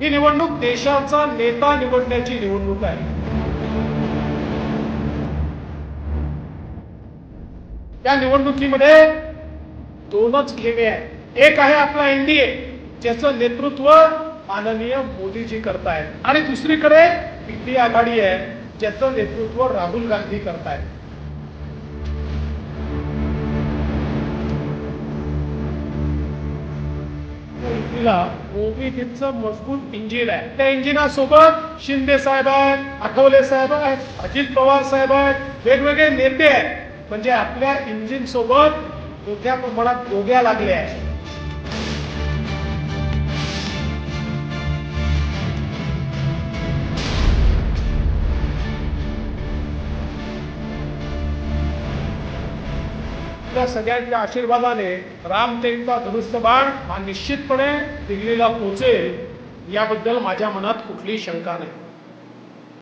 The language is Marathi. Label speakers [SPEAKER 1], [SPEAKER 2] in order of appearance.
[SPEAKER 1] ही निवडणूक देशाचा नेता निवडण्याची निवडणूक आहे. या निवडणुकीमध्ये दोनच खेमे आहेत. एक आहे आपला एनडीए ज्याचं नेतृत्व माननीय मोदीजी करतायत. आणि दुसरीकडे इंडी आघाडी आहे ज्याचं नेतृत्व राहुल गांधी करतायत. युतीला मोदीजींचं मजबूत इंजिन आहे. त्या इंजिनासोबत शिंदे साहेब आहेत आठवले साहेब आहेत अजित पवार साहेब आहेत वेगवेगळे नेते आहेत. म्हणजे आपल्या इंजिन सोबत मोठ्या प्रमाणात गोग्या लागल्या आहेत. त्या सगळ्यांच्या आशीर्वादाने रामदेवीचा दुरुस्त बाण हा निश्चितपणे दिल्लीला पोहोचेल याबद्दल माझ्या मनात कुठलीही शंका नाही.